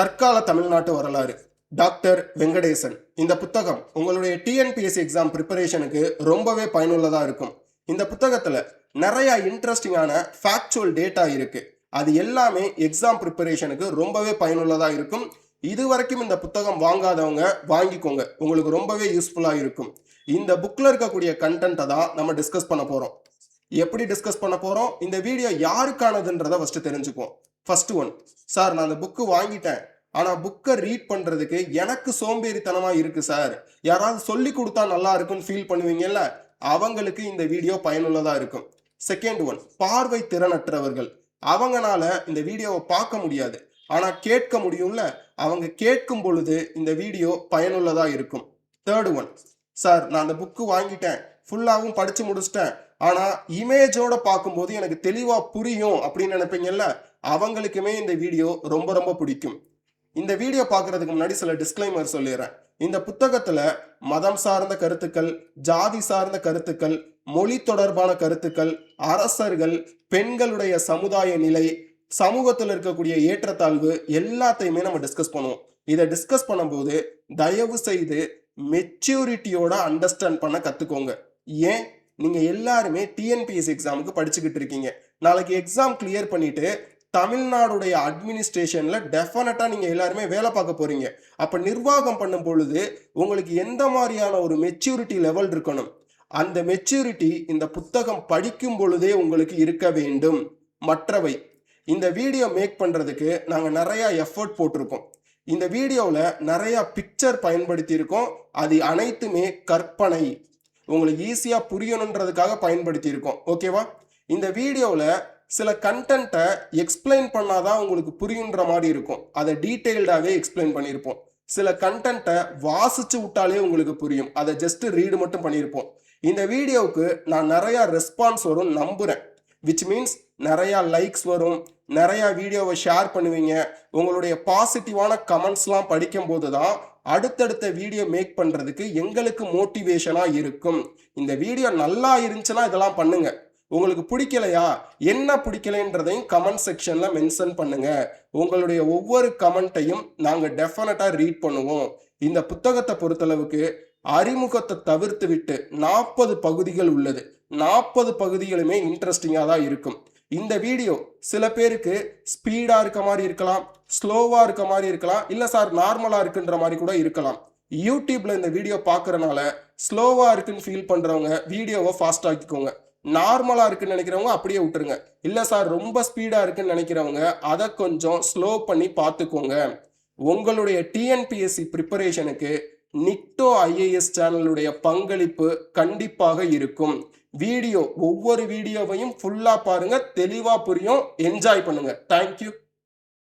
தற்கால தமிழ்நாட்டு வரலாறு. டாக்டர் வெங்கடேசன் இந்த புத்தகம் உங்களுடைய டிஎன்பிஎஸ்சி எக்ஸாம் ப்ரிப்பரேஷனுக்கு ரொம்பவே பயனுள்ளதாக இருக்கும். இந்த புத்தகத்தில் நிறைய இன்ட்ரெஸ்டிங்கான ஃபேக்சுவல் டேட்டா இருக்கு. அது எல்லாமே எக்ஸாம் ப்ரிப்பரேஷனுக்கு ரொம்பவே பயனுள்ளதாக இருக்கும். இது வரைக்கும் இந்த புத்தகம் வாங்காதவங்க வாங்கிக்கோங்க. உங்களுக்கு ரொம்பவே யூஸ்ஃபுல்லாக இருக்கும். இந்த புக்கில் இருக்கக்கூடிய கண்டென்ட்டை தான் நம்ம டிஸ்கஸ் பண்ண போகிறோம் எப்படி டிஸ்கஸ் பண்ண போகிறோம் இந்த வீடியோ யாருக்கானதுன்றதை ஃபஸ்ட்டு தெரிஞ்சுக்குவோம். ஃபர்ஸ்ட் ஒன் சார் நான் அந்த புக்கு வாங்கிட்டேன். ஆனால் புக்கை ரீட் பண்ணுறதுக்கு எனக்கு சோம்பேறித்தனமாக இருக்குது சார் யாராவது சொல்லி கொடுத்தா நல்லா இருக்கும்னு ஃபீல் பண்ணுவீங்கல்ல? அவங்களுக்கு இந்த வீடியோ பயனுள்ளதாக இருக்கும். செகண்ட் ஒன் பார்வை திறனற்றவர்கள். அவங்களால இந்த வீடியோவை பார்க்க முடியாது. ஆனால் கேட்க முடியும்ல? அவங்க கேட்கும் பொழுது இந்த வீடியோ பயனுள்ளதாக இருக்கும். தேர்ட் ஒன் சார் நான் அந்த புக்கு வாங்கிட்டேன். ஃபுல்லாகவும் படித்து முடிச்சிட்டேன். ஆனால் இமேஜோட பார்க்கும்போது எனக்கு தெளிவாக புரியும் அப்படின்னு நினைப்பீங்கல்ல? அவங்களுக்குமே இந்த வீடியோ ரொம்ப ரொம்ப பிடிக்கும். இந்த வீடியோ பார்க்கறதுக்கு முன்னாடி சில டிஸ்க்ளைமர் சொல்லிடுறேன். இந்த புத்தகத்தில் மதம் சார்ந்த கருத்துக்கள் ஜாதி சார்ந்த கருத்துக்கள் மொழி தொடர்பான கருத்துக்கள் அரசர்கள் பெண்களுடைய சமுதாய நிலை சமூகத்தில் இருக்கக்கூடிய ஏற்றத்தாழ்வு எல்லாத்தையுமே நம்ம டிஸ்கஸ் பண்ணுவோம். இதை டிஸ்கஸ் பண்ணும்போது தயவு செய்து மெச்சூரிட்டியோட அண்டர்ஸ்டாண்ட் பண்ண கற்றுக்கோங்க ஏன் நீங்கள் எல்லாருமே டிஎன்பிஎஸ் எக்ஸாமுக்கு படிச்சுக்கிட்டு இருக்கீங்க? நாளைக்கு எக்ஸாம் கிளியர் பண்ணிட்டு தமிழ்நாடுடைய அட்மினிஸ்ட்ரேஷனில் டெஃபினட்டாக நீங்கள் எல்லாருமே வேலை பார்க்க போகிறீங்க அப்போ நிர்வாகம் பண்ணும் பொழுது உங்களுக்கு எந்த மாதிரியான ஒரு மெச்சூரிட்டி லெவல் இருக்கணும்? அந்த மெச்சூரிட்டி இந்த புத்தகம் படிக்கும் பொழுதே உங்களுக்கு இருக்க வேண்டும். மற்றவை. இந்த வீடியோ மேக் பண்ணுறதுக்கு நாங்கள் நிறையா எஃபர்ட் போட்டிருக்கோம். இந்த வீடியோவில் நிறையா பிக்சர் பயன்படுத்தியிருக்கோம். அது அனைத்துமே கற்பனை. உங்களுக்கு ஈஸியாக புரியணுன்றதுக்காக பயன்படுத்தியிருக்கோம். ஓகேவா இந்த வீடியோவில் சில கண்டென்ட்டை எக்ஸ்பிளைன் பண்ணாதான் உங்களுக்கு புரியுன்ற மாதிரி இருக்கும். அதை டீட்டெயில்டாகவே எக்ஸ்பிளைன் பண்ணியிருப்போம். சில கண்டென்ட்டை வாசிச்சு விட்டாலே உங்களுக்கு புரியும். அதை ஜஸ்ட் ரீடு மட்டும் பண்ணியிருப்போம். இந்த வீடியோவுக்கு நான் நிறையா ரெஸ்பான்ஸ் வரும் நம்புகிறேன் விச் மீன்ஸ் நிறையா லைக்ஸ் வரும். நிறையா வீடியோவை ஷேர் பண்ணுவீங்க. உங்களுடைய பாசிட்டிவான கமெண்ட்ஸ்லாம் படிக்கும்போது தான் அடுத்தடுத்த வீடியோ மேக் பண்ணுறதுக்கு எங்களுக்கு மோட்டிவேஷனாக இருக்கும். இந்த வீடியோ நல்லா இருந்துச்சுன்னா இதெல்லாம் பண்ணுங்க. உங்களுக்கு பிடிக்கலையா? என்ன பிடிக்கலைன்றதையும் கமெண்ட் செக்ஷனில் மென்ஷன் பண்ணுங்க. உங்களுடைய ஒவ்வொரு கமெண்ட்டையும் நாங்கள் டெஃபினட்டாக ரீட் பண்ணுவோம். இந்த புத்தகத்தை பொறுத்தளவுக்கு அறிமுகத்தை தவிர்த்து விட்டு நாற்பது பகுதிகள் உள்ளது. நாற்பது பகுதிகளுமே இன்ட்ரெஸ்டிங்காக தான் இருக்கும். இந்த வீடியோ சில பேருக்கு ஸ்பீடாக இருக்க மாதிரி இருக்கலாம் ஸ்லோவாக இருக்க மாதிரி இருக்கலாம் இல்லை சார் நார்மலாக இருக்குன்ற மாதிரி கூட இருக்கலாம். யூடியூப்பில் இந்த வீடியோ பார்க்கறனால ஸ்லோவாக இருக்குன்னு ஃபீல் பண்ணுறவங்க வீடியோவை ஃபாஸ்ட் ஆக்கிக்கோங்க. நார்மலாக இருக்குன்னு நினைக்கிறவங்க அப்படியே விட்டுருங்க. இல்லை சார் ரொம்ப ஸ்பீடாக இருக்குன்னு நினைக்கிறவங்க அதை கொஞ்சம் ஸ்லோ பண்ணி பார்த்துக்கோங்க. உங்களுடைய டிஎன்பிஎஸ்சி ப்ரிப்பரேஷனுக்கு நிக்டோ ஐஏஎஸ் சேனலுடைய பங்களிப்பு கண்டிப்பாக இருக்கும். வீடியோ ஒவ்வொரு வீடியோவையும் ஃபுல்லாக பாருங்க தெளிவாக புரியும். என்ஜாய் பண்ணுங்க. தேங்க்யூ